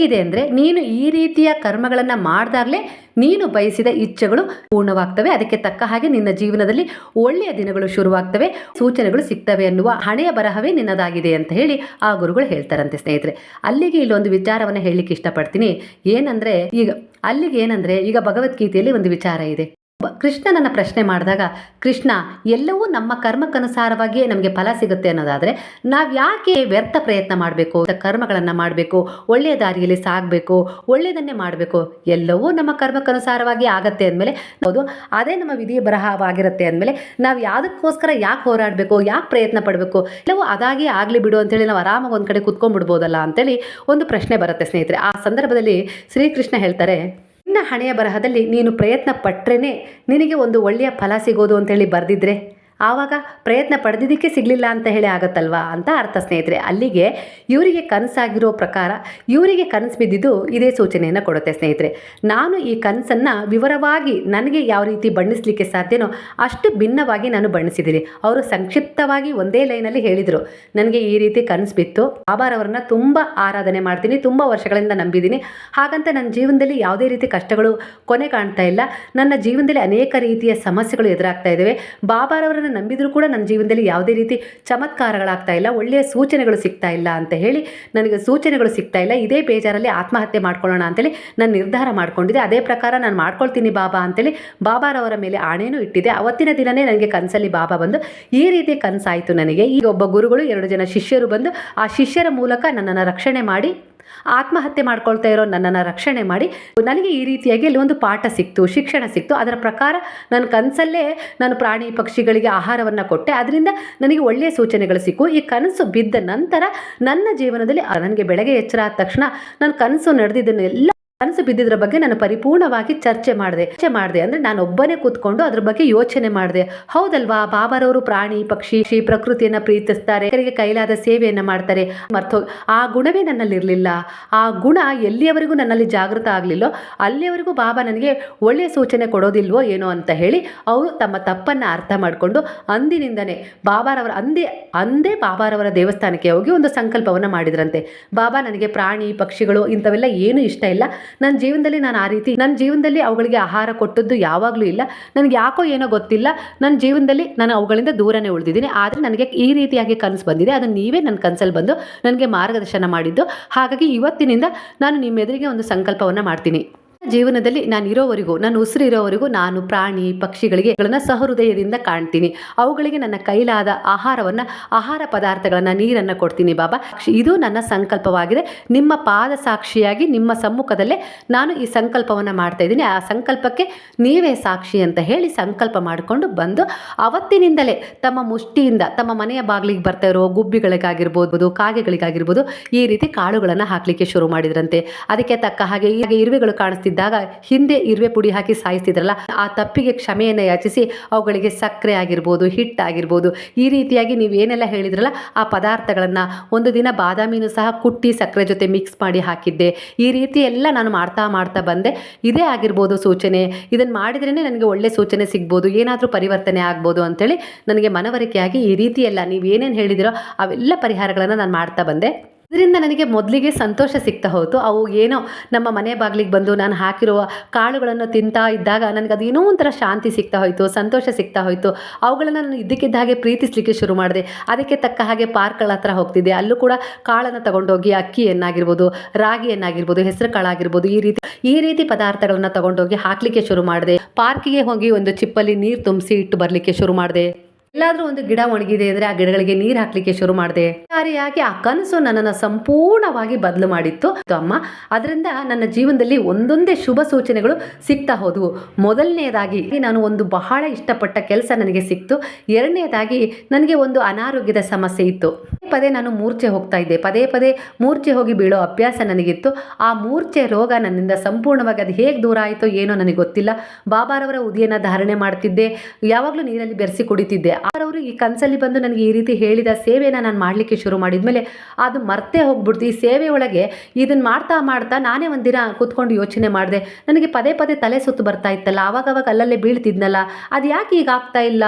ಹೇಗಿದೆ ಅಂದರೆ ನೀನು ಈ ರೀತಿಯ ಕರ್ಮಗಳನ್ನು ಮಾಡಿದಾಗಲೇ ನೀನು ಬಯಸಿದ ಇಚ್ಛೆಗಳು ಪೂರ್ಣವಾಗ್ತವೆ. ಅದಕ್ಕೆ ತಕ್ಕ ಹಾಗೆ ನಿನ್ನ ಜೀವನದಲ್ಲಿ ಒಳ್ಳೆಯ ದಿನಗಳು ಶುರುವಾಗ್ತವೆ. ಸೂಚನೆಗಳು ಸಿಗ್ತವೆ ಅನ್ನುವ ಹಣೆಯ ಬರಹವೇ ನಿನ್ನದಾಗಿದೆ ಅಂತ ಹೇಳಿ ಆ ಗುರುಗಳು ಹೇಳ್ತಾರಂತೆ ಸ್ನೇಹಿತರೆ. ಅಲ್ಲಿಗೆ ಇಲ್ಲೊಂದು ವಿಚಾರವನ್ನು ಹೇಳಲಿಕ್ಕೆ ಇಷ್ಟಪಡ್ತೀನಿ. ಏನಂದರೆ ಈಗ ಅಲ್ಲಿಗೆ ಏನಂದರೆ ಈಗ ಭಗವದ್ಗೀತೆಯಲ್ಲಿ ಒಂದು ವಿಚಾರ ಇದೆ. ಕೃಷ್ಣನನ್ನ ಪ್ರಶ್ನೆ ಮಾಡಿದಾಗ, ಕೃಷ್ಣ, ಎಲ್ಲವೂ ನಮ್ಮ ಕರ್ಮಕ್ಕನುಸಾರವಾಗಿಯೇ ನಮಗೆ ಫಲ ಸಿಗುತ್ತೆ ಅನ್ನೋದಾದರೆ, ನಾವು ಯಾಕೆ ವ್ಯರ್ಥ ಪ್ರಯತ್ನ ಮಾಡಬೇಕು? ಕರ್ಮಗಳನ್ನು ಮಾಡಬೇಕು, ಒಳ್ಳೆಯ ದಾರಿಯಲ್ಲಿ ಸಾಗಬೇಕು, ಒಳ್ಳೆಯದನ್ನೇ ಮಾಡಬೇಕು, ಎಲ್ಲವೂ ನಮ್ಮ ಕರ್ಮಕ್ಕನುಸಾರವಾಗಿ ಆಗತ್ತೆ ಅಂದಮೇಲೆ ಹೌದು, ಅದೇ ನಮ್ಮ ವಿಧಿ ಬರಹವಾಗಿರುತ್ತೆ ಅಂದಮೇಲೆ ನಾವು ಯಾವುದಕ್ಕೋಸ್ಕರ ಯಾಕೆ ಹೋರಾಡಬೇಕು, ಯಾಕೆ ಪ್ರಯತ್ನ ಪಡಬೇಕು, ಎಲ್ಲವೂ ಅದಾಗಿ ಆಗಲಿ ಬಿಡು ಅಂತೇಳಿ ನಾವು ಆರಾಮಾಗಿ ಒಂದು ಕಡೆ ಕುತ್ಕೊಂಡ್ಬಿಡ್ಬೋದಲ್ಲ ಅಂತೇಳಿ ಒಂದು ಪ್ರಶ್ನೆ ಬರುತ್ತೆ ಸ್ನೇಹಿತರೆ. ಆ ಸಂದರ್ಭದಲ್ಲಿ ಶ್ರೀಕೃಷ್ಣ ಹೇಳ್ತಾರೆ ನಿನ್ನ ಹಣೆಯ ಬರಹದಲ್ಲಿ ನೀನು ಪ್ರಯತ್ನ ಪಟ್ರೇನೆ ನಿನಗೆ ಒಂದು ಒಳ್ಳೆಯ ಫಲ ಸಿಗೋದು ಅಂತೇಳಿ ಬರೆದಿದ್ರೆ? ಆವಾಗ ಪ್ರಯತ್ನ ಪಡೆದಿದ್ದಕ್ಕೆ ಸಿಗಲಿಲ್ಲ ಅಂತ ಹೇಳಿ ಆಗುತ್ತಲ್ವಾ ಅಂತ ಅರ್ಥ ಸ್ನೇಹಿತರೆ. ಅಲ್ಲಿಗೆ ಇವರಿಗೆ ಕನಸಾಗಿರೋ ಪ್ರಕಾರ ಇವರಿಗೆ ಕನಸು ಬಿದ್ದಿದ್ದು ಇದೇ ಸೂಚನೆಯನ್ನು ಕೊಡುತ್ತೆ ಸ್ನೇಹಿತರೆ. ನಾನು ಈ ಕನಸನ್ನು ವಿವರವಾಗಿ ನನಗೆ ಯಾವ ರೀತಿ ಬಣ್ಣಿಸಲಿಕ್ಕೆ ಸಾಧ್ಯನೋ ಅಷ್ಟು ಭಿನ್ನವಾಗಿ ನಾನು ಬಣ್ಣಿಸಿದ್ದೀನಿ. ಅವರು ಸಂಕ್ಷಿಪ್ತವಾಗಿ ಒಂದೇ ಲೈನಲ್ಲಿ ಹೇಳಿದರು, ನನಗೆ ಈ ರೀತಿ ಕನಸು ಬಿತ್ತು. ಬಾಬಾರವರನ್ನ ತುಂಬ ಆರಾಧನೆ ಮಾಡ್ತೀನಿ, ತುಂಬ ವರ್ಷಗಳಿಂದ ನಂಬಿದ್ದೀನಿ. ಹಾಗಂತ ನನ್ನ ಜೀವನದಲ್ಲಿ ಯಾವುದೇ ರೀತಿ ಕಷ್ಟಗಳು ಕೊನೆ ಕಾಣ್ತಾ ಇಲ್ಲ. ನನ್ನ ಜೀವನದಲ್ಲಿ ಅನೇಕ ರೀತಿಯ ಸಮಸ್ಯೆಗಳು ಎದುರಾಗ್ತಾ ಇದ್ದಾವೆ. ಬಾಬಾರವರನ್ನ ನಂಬಿದರೂ ಕೂಡ ನನ್ನ ಜೀವನದಲ್ಲಿ ಯಾವುದೇ ರೀತಿ ಚಮತ್ಕಾರಗಳಾಗ್ತಾ ಇಲ್ಲ, ಒಳ್ಳೆಯ ಸೂಚನೆಗಳು ಸಿಗ್ತಾ ಇಲ್ಲ ಅಂತ ಹೇಳಿ ನನಗೆ ಸೂಚನೆಗಳು ಸಿಗ್ತಾ ಇಲ್ಲ. ಇದೇ ಬೇಜಾರಲ್ಲಿ ಆತ್ಮಹತ್ಯೆ ಮಾಡ್ಕೊಳ್ಳೋಣ ಅಂತೇಳಿ ನಾನು ನಿರ್ಧಾರ ಮಾಡ್ಕೊಂಡಿದ್ದೆ. ಅದೇ ಪ್ರಕಾರ ನಾನು ಮಾಡ್ಕೊಳ್ತೀನಿ ಬಾಬಾ ಅಂತೇಳಿ ಬಾಬಾರವರ ಮೇಲೆ ಆಣೆನೂ ಇಟ್ಟಿದ್ದೆ. ಅವತ್ತಿನ ದಿನನೇ ನನಗೆ ಕನಸಲ್ಲಿ ಬಾಬಾ ಬಂದು ಈ ರೀತಿ ಕನಸಾಯಿತು ನನಗೆ. ಈಗ ಒಬ್ಬ ಗುರುಗಳು ಎರಡು ಜನ ಶಿಷ್ಯರು ಬಂದು ಆ ಶಿಷ್ಯರ ಮೂಲಕ ನನ್ನನ್ನು ರಕ್ಷಣೆ ಮಾಡಿ ಆತ್ಮಹತ್ಯೆ ಮಾಡ್ಕೊಳ್ತಾ ಇರೋ ನನ್ನನ್ನು ರಕ್ಷಣೆ ಮಾಡಿ, ನನಗೆ ಈ ರೀತಿಯಾಗಿ ಅಲ್ಲಿ ಒಂದು ಪಾಠ ಸಿಕ್ತು, ಶಿಕ್ಷಣ ಸಿಕ್ತು. ಅದರ ಪ್ರಕಾರ ನನ್ನ ಕನಸಲ್ಲೇ ನಾನು ಪ್ರಾಣಿ ಪಕ್ಷಿಗಳಿಗೆ ಆಹಾರವನ್ನು ಕೊಟ್ಟೆ. ಅದರಿಂದ ನನಗೆ ಒಳ್ಳೆಯ ಸೂಚನೆಗಳು ಸಿಕ್ಕು. ಈ ಕನಸು ಬಿದ್ದ ನಂತರ ನನ್ನ ಜೀವನದಲ್ಲಿ ನನಗೆ ಬೆಳಗ್ಗೆ ಎಚ್ಚರ ಆದ ತಕ್ಷಣ ನನ್ನ ಕನಸು ನಡೆದಿದ್ದನ್ನೆಲ್ಲ ಕನಸು ಬಿದ್ದಿದ್ರ ಬಗ್ಗೆ ನಾನು ಪರಿಪೂರ್ಣವಾಗಿ ಚರ್ಚೆ ಮಾಡಿದೆ. ಚರ್ಚೆ ಮಾಡಿದೆ ಅಂದರೆ ನಾನು ಒಬ್ಬನೇ ಕೂತ್ಕೊಂಡು ಅದ್ರ ಬಗ್ಗೆ ಯೋಚನೆ ಮಾಡಿದೆ. ಹೌದಲ್ವಾ? ಬಾಬಾರವರು ಪ್ರಾಣಿ, ಪಕ್ಷಿ ಶ್ರೀ ಪ್ರಕೃತಿಯನ್ನು ಪ್ರೀತಿಸ್ತಾರೆ. ಕೈಲಾದ ಸೇವೆಯನ್ನು ಮಾಡ್ತಾರೆ. ಮರ್ತೋ ಆ ಗುಣವೇ ನನ್ನಲ್ಲಿರಲಿಲ್ಲ. ಆ ಗುಣ ಎಲ್ಲಿಯವರೆಗೂ ನನ್ನಲ್ಲಿ ಜಾಗೃತ ಆಗಲಿಲ್ಲೋ, ಅಲ್ಲಿಯವರೆಗೂ ಬಾಬಾ ನನಗೆ ಒಳ್ಳೆಯ ಸೂಚನೆ ಕೊಡೋದಿಲ್ವೋ ಏನೋ ಅಂತ ಹೇಳಿ ಅವರು ತಮ್ಮ ತಪ್ಪನ್ನು ಅರ್ಥ ಮಾಡಿಕೊಂಡು ಅಂದಿನಿಂದನೇ ಬಾಬಾರವರ ಅಂದೇ ಅಂದೇ ಬಾಬಾರವರ ದೇವಸ್ಥಾನಕ್ಕೆ ಹೋಗಿ ಒಂದು ಸಂಕಲ್ಪವನ್ನು ಮಾಡಿದ್ರಂತೆ. ಬಾಬಾ ನನಗೆ ಪ್ರಾಣಿ, ಪಕ್ಷಿಗಳು ಇಂಥವೆಲ್ಲ ಏನೂ ಇಷ್ಟ ಇಲ್ಲ. ನನ್ನ ಜೀವನದಲ್ಲಿ ನಾನು ಆ ರೀತಿ, ನನ್ನ ಜೀವನದಲ್ಲಿ ಅವುಗಳಿಗೆ ಆಹಾರ ಕೊಟ್ಟದ್ದು ಯಾವಾಗಲೂ ಇಲ್ಲ. ನನಗೆ ಯಾಕೋ ಏನೋ ಗೊತ್ತಿಲ್ಲ. ನನ್ನ ಜೀವನದಲ್ಲಿ ನಾನು ಅವುಗಳಿಂದ ದೂರನೇ ಉಳಿದಿದ್ದೀನಿ. ಆದರೆ ನನಗೆ ಈ ರೀತಿಯಾಗಿ ಕನಸು ಬಂದಿದೆ. ಅದನ್ನು ನೀವೇ ನನ್ನ ಕನಸಲ್ಲಿ ಬಂದು ನನಗೆ ಮಾರ್ಗದರ್ಶನ ಮಾಡಿದ್ದು. ಹಾಗಾಗಿ ಇವತ್ತಿನಿಂದ ನಾನು ನಿಮ್ಮೆದುರಿಗೆ ಒಂದು ಸಂಕಲ್ಪವನ್ನು ಮಾಡ್ತೀನಿ. ಜೀವನದಲ್ಲಿ ನಾನು ಇರೋವರೆಗೂ, ನಾನು ಉಸಿರು ಇರೋವರೆಗೂ ನಾನು ಪ್ರಾಣಿ ಪಕ್ಷಿಗಳಿಗೆ ಸಹೃದಯದಿಂದ ಕಾಣ್ತೀನಿ. ಅವುಗಳಿಗೆ ನನ್ನ ಕೈಲಾದ ಆಹಾರವನ್ನು, ಆಹಾರ ಪದಾರ್ಥಗಳನ್ನು, ನೀರನ್ನು ಕೊಡ್ತೀನಿ ಬಾಬಾ. ಇದು ನನ್ನ ಸಂಕಲ್ಪವಾಗಿದೆ. ನಿಮ್ಮ ಪಾದ ಸಾಕ್ಷಿಯಾಗಿ, ನಿಮ್ಮ ಸಮ್ಮುಖದಲ್ಲೇ ನಾನು ಈ ಸಂಕಲ್ಪವನ್ನು ಮಾಡ್ತಾ ಇದ್ದೀನಿ. ಆ ಸಂಕಲ್ಪಕ್ಕೆ ನೀವೇ ಸಾಕ್ಷಿ ಅಂತ ಹೇಳಿ ಸಂಕಲ್ಪ ಮಾಡಿಕೊಂಡು ಬಂದು ಅವತ್ತಿನಿಂದಲೇ ತಮ್ಮ ಮುಷ್ಟಿಯಿಂದ, ತಮ್ಮ ಮನೆಯ ಬಾಗಿಲಿಗೆ ಬರ್ತಾ ಇರೋ ಗುಬ್ಬಿಗಳಿಗಾಗಿರ್ಬೋದು, ಕಾಗೆಗಳಿಗಾಗಿರ್ಬೋದು ಈ ರೀತಿ ಕಾಳುಗಳನ್ನು ಹಾಕಲಿಕ್ಕೆ ಶುರು ಮಾಡಿದ್ರಂತೆ. ಅದಕ್ಕೆ ತಕ್ಕ ಹಾಗೆ ಈಗ ಇರುವೆಗಳು ಕಾಣಿಸ್ತಿದ್ದಾಗ ಹಿಂದೆ ಇರುವೆ ಪುಡಿ ಹಾಕಿ ಸಾಯಿಸ್ತಿದ್ರಲ್ಲ, ಆ ತಪ್ಪಿಗೆ ಕ್ಷಮೆಯನ್ನು ಯಾಚಿಸಿ ಅವುಗಳಿಗೆ ಸಕ್ಕರೆ ಆಗಿರ್ಬೋದು, ಹಿಟ್ಟಾಗಿರ್ಬೋದು, ಈ ರೀತಿಯಾಗಿ ನೀವು ಏನೆಲ್ಲ ಹೇಳಿದ್ರಲ್ಲ, ಆ ಪದಾರ್ಥಗಳನ್ನು ಒಂದು ದಿನ ಬಾದಾಮಿನೂ ಸಹ ಕುಟ್ಟಿ ಸಕ್ಕರೆ ಜೊತೆ ಮಿಕ್ಸ್ ಮಾಡಿ ಹಾಕಿದ್ದೆ. ಈ ರೀತಿ ಎಲ್ಲ ನಾನು ಮಾಡ್ತಾ ಮಾಡ್ತಾ ಬಂದೆ. ಇದೇ ಆಗಿರ್ಬೋದು ಸೂಚನೆ. ಇದನ್ನು ಮಾಡಿದ್ರೇ ನನಗೆ ಒಳ್ಳೆ ಸೂಚನೆ ಸಿಗ್ಬೋದು, ಏನಾದರೂ ಪರಿವರ್ತನೆ ಆಗ್ಬೋದು ಅಂತೇಳಿ ನನಗೆ ಮನವರಿಕೆಯಾಗಿ ಈ ರೀತಿ ಎಲ್ಲ ನೀವು ಏನೇನು ಹೇಳಿದಿರೋ ಅವೆಲ್ಲ ಪರಿಹಾರಗಳನ್ನು ನಾನು ಮಾಡ್ತಾ ಬಂದೆ. ಇದರಿಂದ ನನಗೆ ಮೊದಲಿಗೆ ಸಂತೋಷ ಸಿಗ್ತಾ ಹೋಯಿತು. ಅವು ಏನೋ ನಮ್ಮ ಮನೆ ಬಾಗಿಲಿಗೆ ಬಂದು ನಾನು ಹಾಕಿರುವ ಕಾಳುಗಳನ್ನು ತಿಂತಾ ಇದ್ದಾಗ ನನಗೆ ಅದೇನೋ ಒಂಥರ ಶಾಂತಿ ಸಿಗ್ತಾ ಹೋಯಿತು, ಸಂತೋಷ ಸಿಗ್ತಾ ಹೋಯಿತು. ಅವುಗಳನ್ನು ನಾನು ಇದ್ದಕ್ಕಿದ್ದ ಹಾಗೆ ಪ್ರೀತಿಸಲಿಕ್ಕೆ ಶುರು ಮಾಡಿದೆ. ಅದಕ್ಕೆ ತಕ್ಕ ಹಾಗೆ ಪಾರ್ಕ್ಗಳ ಹತ್ರ ಹೋಗ್ತಿದ್ದೆ. ಅಲ್ಲೂ ಕೂಡ ಕಾಳನ್ನು ತಗೊಂಡೋಗಿ ಅಕ್ಕಿಯನ್ನಾಗಿರ್ಬೋದು ರಾಗಿಯನ್ನಾಗಿರ್ಬೋದು ಹೆಸರು ಕಾಳಾಗಿರ್ಬೋದು ಈ ರೀತಿ ಈ ರೀತಿ ಪದಾರ್ಥಗಳನ್ನು ತಗೊಂಡೋಗಿ ಹಾಕಲಿಕ್ಕೆ ಶುರು ಮಾಡಿದೆ. ಪಾರ್ಕಿಗೆ ಹೋಗಿ ಒಂದು ಚಿಪ್ಪಲ್ಲಿ ನೀರು ತುಂಬಿಸಿ ಇಟ್ಟು ಬರಲಿಕ್ಕೆ ಶುರು ಮಾಡಿದೆ. ಎಲ್ಲಾದ್ರೂ ಒಂದು ಗಿಡ ಒಣಗಿದೆ ಅಂದ್ರೆ ಆ ಗಿಡಗಳಿಗೆ ನೀರು ಹಾಕ್ಲಿಕ್ಕೆ ಶುರು ಮಾಡಿದೆ. ಸಾರಿಯಾಗಿ ಆ ಕನಸು ನನ್ನನ್ನು ಸಂಪೂರ್ಣವಾಗಿ ಬದಲು ಮಾಡಿತ್ತು. ಅಮ್ಮ, ಅದರಿಂದ ನನ್ನ ಜೀವನದಲ್ಲಿ ಒಂದೊಂದೇ ಶುಭ ಸೂಚನೆಗಳು ಸಿಗ್ತಾ ಹೋದವು. ಮೊದಲನೇದಾಗಿ ನಾನು ಒಂದು ಬಹಳ ಇಷ್ಟಪಟ್ಟ ಕೆಲಸ ನನಗೆ ಸಿಕ್ತು. ಎರಡನೇದಾಗಿ ನನಗೆ ಒಂದು ಅನಾರೋಗ್ಯದ ಸಮಸ್ಯೆ ಇತ್ತು. ಪದೇ ನಾನು ಮೂರ್ಛೆ ಹೋಗ್ತಾ ಇದ್ದೆ. ಪದೇ ಪದೇ ಮೂರ್ಛೆ ಹೋಗಿ ಬೀಳೋ ಅಭ್ಯಾಸ ನನಗಿತ್ತು. ಆ ಮೂರ್ಛೆ ರೋಗ ನನ್ನಿಂದ ಸಂಪೂರ್ಣವಾಗಿ ಅದು ಹೇಗೆ ದೂರ ಆಯಿತೋ ಏನೋ ನನಗೆ ಗೊತ್ತಿಲ್ಲ. ಬಾಬಾರವರ ಉದಿಯನ್ನು ಧಾರಣೆ ಮಾಡ್ತಿದ್ದೆ. ಯಾವಾಗಲೂ ನೀರಲ್ಲಿ ಬೆರೆಸಿ ಕುಡಿತಿದ್ದೆ. ಅವರವರು ಈ ಕನಸಲ್ಲಿ ಬಂದು ನನಗೆ ಈ ರೀತಿ ಹೇಳಿದ ಸೇವೆನ ನಾನು ಮಾಡಲಿಕ್ಕೆ ಶುರು ಮಾಡಿದ್ಮೇಲೆ ಅದು ಮರ್ತೇ ಹೋಗ್ಬಿಡ್ತು. ಈ ಸೇವೆ ಒಳಗೆ ಇದನ್ನು ಮಾಡ್ತಾ ಮಾಡ್ತಾ ನಾನೇ ಒಂದಿನ ಕೂತ್ಕೊಂಡು ಯೋಚನೆ ಮಾಡಿದೆ. ನನಗೆ ಪದೇ ಪದೇ ತಲೆ ಸುತ್ತು ಬರ್ತಾ ಇತ್ತಲ್ಲ, ಆವಾಗವಾಗ ಅಲ್ಲಲ್ಲೇ ಬೀಳ್ತಿದ್ನಲ್ಲ, ಅದು ಯಾಕೆ ಈಗ ಆಗ್ತಾ ಇಲ್ಲ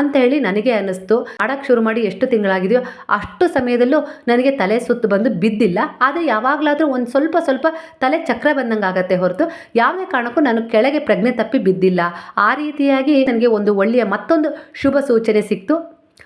ಅಂತ ಹೇಳಿ ನನಗೆ ಅನ್ನಿಸ್ತು. ಮಾಡಕ್ಕೆ ಶುರು ಮಾಡಿ ಎಷ್ಟು ತಿಂಗಳಾಗಿದೆಯೋ ಅಷ್ಟು ಸಮಯದಲ್ಲೂ ನನಗೆ ತಲೆ ಸುತ್ತು ಬಂದು ಬಿದ್ದಿಲ್ಲ. ಆದರೆ ಯಾವಾಗಲಾದರೂ ಒಂದು ಸ್ವಲ್ಪ ಸ್ವಲ್ಪ ತಲೆ ಚಕ್ರ ಬಂದಂಗೆ ಆಗತ್ತೆ ಹೊರತು ಯಾವುದೇ ಕಾರಣಕ್ಕೂ ನಾನು ಕೆಳಗೆ ಪ್ರಜ್ಞೆ ತಪ್ಪಿ ಬಿದ್ದಿಲ್ಲ. ಆ ರೀತಿಯಾಗಿ ನನಗೆ ಒಂದು ಒಳ್ಳೆಯ ಮತ್ತೊಂದು ಶುಭ ಸಿಕ್ತು,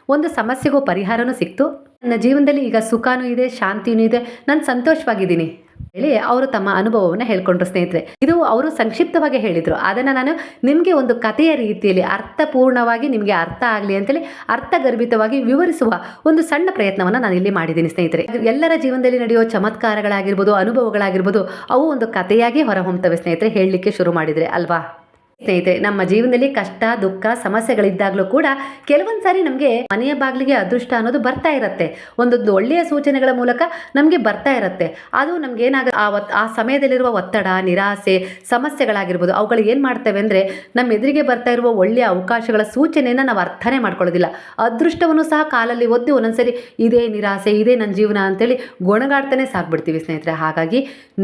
ಒಂದು ಸಮಸ್ಯೆಗೂ ಪರಿಹಾರನೂ ಸಿಕ್ತು. ನನ್ನ ಜೀವನದಲ್ಲಿ ಈಗ ಸುಖನೂ ಇದೆ, ಶಾಂತಿನೂ ಇದೆ, ನಾನು ಸಂತೋಷವಾಗಿದ್ದೀನಿ. ಹೇಳಿ ಅವರು ತಮ್ಮ ಅನುಭವವನ್ನು ಹೇಳ್ಕೊಂಡ್ರು ಸ್ನೇಹಿತರೆ. ಇದು ಅವರು ಸಂಕ್ಷಿಪ್ತವಾಗಿ ಹೇಳಿದರು. ಅದನ್ನು ನಾನು ನಿಮಗೆ ಒಂದು ಕಥೆಯ ರೀತಿಯಲ್ಲಿ ಅರ್ಥಪೂರ್ಣವಾಗಿ ನಿಮಗೆ ಅರ್ಥ ಆಗಲಿ ಅಂತೇಳಿ ಅರ್ಥಗರ್ಭಿತವಾಗಿ ವಿವರಿಸುವ ಒಂದು ಸಣ್ಣ ಪ್ರಯತ್ನವನ್ನು ನಾನು ಇಲ್ಲಿ ಮಾಡಿದ್ದೀನಿ ಸ್ನೇಹಿತರೆ. ಎಲ್ಲರ ಜೀವನದಲ್ಲಿ ನಡೆಯೋ ಚಮತ್ಕಾರಗಳಾಗಿರ್ಬೋದು, ಅನುಭವಗಳಾಗಿರ್ಬೋದು, ಅವು ಒಂದು ಕಥೆಯಾಗಿ ಹೊರಹೊಮ್ತವೆ ಸ್ನೇಹಿತರೆ. ಹೇಳಲಿಕ್ಕೆ ಶುರು ಮಾಡಿದರೆ ಅಲ್ವಾ? ಸ್ನೇಹಿತರೆ, ನಮ್ಮ ಜೀವನದಲ್ಲಿ ಕಷ್ಟ, ದುಃಖ, ಸಮಸ್ಯೆಗಳಿದ್ದಾಗಲೂ ಕೂಡ ಕೆಲವೊಂದು ಸಾರಿ ನಮಗೆ ಮನೆಯ ಬಾಗಿಲಿಗೆ ಅದೃಷ್ಟ ಅನ್ನೋದು ಬರ್ತಾ ಇರುತ್ತೆ. ಒಂದೊಂದು ಒಳ್ಳೆಯ ಸೂಚನೆಗಳ ಮೂಲಕ ನಮಗೆ ಬರ್ತಾ ಇರುತ್ತೆ. ಅದು ನಮ್ಗೆ ಏನಾಗ ಆ ಒತ್, ಆ ಸಮಯದಲ್ಲಿರುವ ಒತ್ತಡ, ನಿರಾಸೆ, ಸಮಸ್ಯೆಗಳಾಗಿರ್ಬೋದು, ಅವುಗಳು ಏನು ಮಾಡ್ತವೆ ಅಂದರೆ ನಮ್ಮ ಎದುರಿಗೆ ಬರ್ತಾ ಇರುವ ಒಳ್ಳೆಯ ಅವಕಾಶಗಳ ಸೂಚನೆಯನ್ನು ನಾವು ಅರ್ಥನೇ ಮಾಡ್ಕೊಳ್ಳೋದಿಲ್ಲ. ಅದೃಷ್ಟವನ್ನು ಸಹ ಕಾಲಲ್ಲಿ ಒದ್ದು ಒಂದೊಂದ್ಸರಿ ಇದೇ ನಿರಾಸೆ, ಇದೇ ನನ್ನ ಜೀವನ ಅಂತೇಳಿ ಗೊಣಗಾಡ್ತಾನೆ ಸಾಕ್ಬಿಡ್ತೀವಿ ಸ್ನೇಹಿತರೆ. ಹಾಗಾಗಿ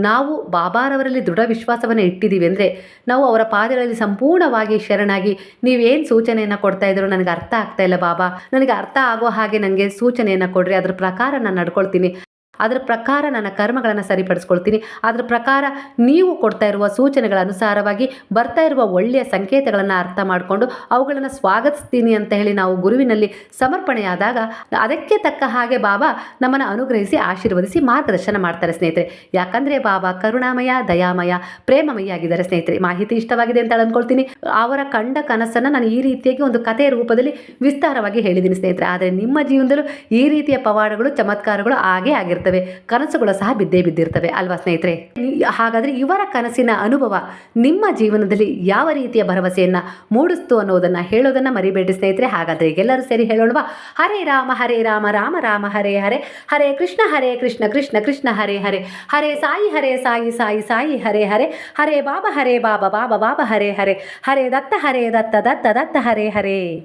ನಾವು ಬಾಬಾರವರಲ್ಲಿ ದೃಢ ವಿಶ್ವಾಸವನ್ನು ಇಟ್ಟಿದ್ದೀವಿ ಅಂದರೆ ನಾವು ಅವರ ಪಾದಗಳಲ್ಲಿ ಸಂಪೂರ್ಣವಾಗಿ ಶರಣಾಗಿ ನೀವೇನು ಸೂಚನೆಯನ್ನು ಕೊಡ್ತಾ ಇದ್ರು ನನಗೆ ಅರ್ಥ ಆಗ್ತಾ ಇಲ್ಲ ಬಾಬಾ. ನನಗೆ ಅರ್ಥ ಆಗೋ ಹಾಗೆ ನನಗೆ ಸೂಚನೆಯನ್ನು ಕೊಡ್ರಿ. ಅದ್ರ ಪ್ರಕಾರ ನಾನು ನಡ್ಕೊಳ್ತೀನಿ. ಅದರ ಪ್ರಕಾರ ನನ್ನ ಕರ್ಮಗಳನ್ನು ಸರಿಪಡಿಸ್ಕೊಳ್ತೀನಿ. ಅದರ ಪ್ರಕಾರ ನೀವು ಕೊಡ್ತಾ ಇರುವ ಸೂಚನೆಗಳ ಅನುಸಾರವಾಗಿ ಬರ್ತಾ ಇರುವ ಒಳ್ಳೆಯ ಸಂಕೇತಗಳನ್ನು ಅರ್ಥ ಮಾಡಿಕೊಂಡು ಅವುಗಳನ್ನು ಸ್ವಾಗತಿಸ್ತೀನಿ ಅಂತ ಹೇಳಿ ನಾವು ಗುರುವಿನಲ್ಲಿ ಸಮರ್ಪಣೆಯಾದಾಗ ಅದಕ್ಕೆ ತಕ್ಕ ಹಾಗೆ ಬಾಬಾ ನಮ್ಮನ್ನು ಅನುಗ್ರಹಿಸಿ ಆಶೀರ್ವದಿಸಿ ಮಾರ್ಗದರ್ಶನ ಮಾಡ್ತಾರೆ ಸ್ನೇಹಿತರೆ. ಯಾಕಂದರೆ ಬಾಬಾ ಕರುಣಾಮಯ, ದಯಾಮಯ ಪ್ರೇಮಮಯ ಆಗಿದ್ದಾರೆ ಸ್ನೇಹಿತರೆ. ಮಾಹಿತಿ ಇಷ್ಟವಾಗಿದೆ ಅಂತ ಅಂದ್ಕೊಳ್ತೀನಿ. ಅವರ ಕಂಡ ಕನಸನ್ನು ನಾನು ಈ ರೀತಿಯಾಗಿ ಒಂದು ಕಥೆಯ ರೂಪದಲ್ಲಿ ವಿಸ್ತಾರವಾಗಿ ಹೇಳಿದ್ದೀನಿ ಸ್ನೇಹಿತರೆ. ಆದರೆ ನಿಮ್ಮ ಜೀವನದಲ್ಲೂ ಈ ರೀತಿಯ ಪವಾಡಗಳು, ಚಮತ್ಕಾರಗಳು ಆಗೇ ಆಗಿರ್ತವೆ. ಕನಸುಗಳು ಸಹ ಬಿದ್ದೇ ಬಿದ್ದಿರ್ತವೆ ಅಲ್ವಾ ಸ್ನೇಹಿತರೆ? ಹಾಗಾದರೆ ಹಾಗಾದ್ರೆ ಇವರ ಕನಸಿನ ಅನುಭವ ನಿಮ್ಮ ಜೀವನದಲ್ಲಿ ಯಾವ ರೀತಿಯ ಭರವಸೆಯನ್ನ ಮೂಡಿಸ್ತು ಅನ್ನೋದನ್ನ ಹೇಳೋದನ್ನ ಮರಿಬೇಡಿ ಸ್ನೇಹಿತರೆ. ಹಾಗಾದ್ರೆ ಎಲ್ಲರೂ ಸೇರಿ ಹೇಳೋಣವಾ ಹರೇ ರಾಮ ಹರೇ ರಾಮ ರಾಮ ರಾಮ, ಹರೇ ಹರೇ ಹರೇ ಕೃಷ್ಣ ಹರೇ ಕೃಷ್ಣ ಕೃಷ್ಣ ಕೃಷ್ಣ, ಹರೇ ಹರೇ ಹರೇ ಸಾಯಿ ಹರೇ ಸಾಯಿ ಸಾಯಿ ಸಾಯಿ, ಹರೇ ಹರೇ ಹರೇ ಬಾಬಾ ಹರೇ ಬಾಬಾ ಬಾಬಾ ಬಾಬಾ, ಹರೇ ಹರೇ ಹರೇ ದತ್ತ ಹರೇ ದತ್ತ ದತ್ತ ದತ್ತ, ಹರೇ ಹರೇ.